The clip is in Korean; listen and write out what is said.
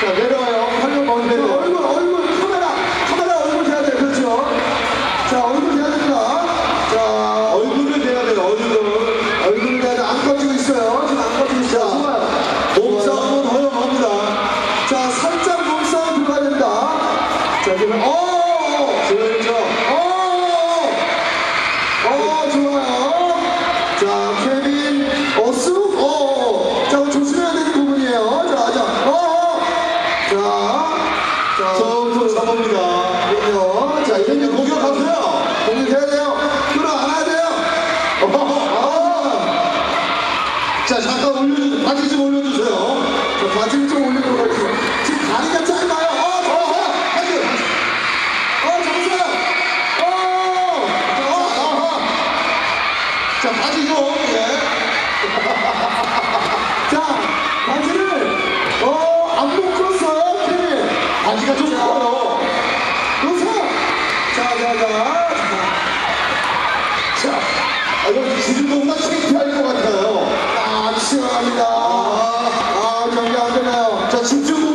자, 내려와요. 활력 먼저 자, 얼굴, 얼굴, 카메라, 카메라 얼굴 대야 돼요. 그렇죠. 자, 얼굴 대야 됩니다. 자, 얼굴을 대야 돼요, 얼굴을. 얼굴을 대야 돼. 안 꺼지고 있어요. 지금 안 꺼지고 있어요. 몸싸움은 허용합니다. 자, 살짝 몸싸움 들어가야 됩니다. 자, 지금, 어! 자, 자, 처음부터 잡아봅니다. 그럼요. 자, 이제 이제 공격하세요. 공격해야 돼요. 끌어안아야 돼요. 어, 자, 잠깐 올려주세요. 바지 좀 올려주세요. 자, 바지를 좀 올리도록 하겠습니다. 지금 다리가 짧아요. 어, 좋아요. 바지. 어, 좋으세요. 어, 어, 어. 자, 바지 좀. 아, 시원합니다. 아, 경기 안 되나요? 자, 집중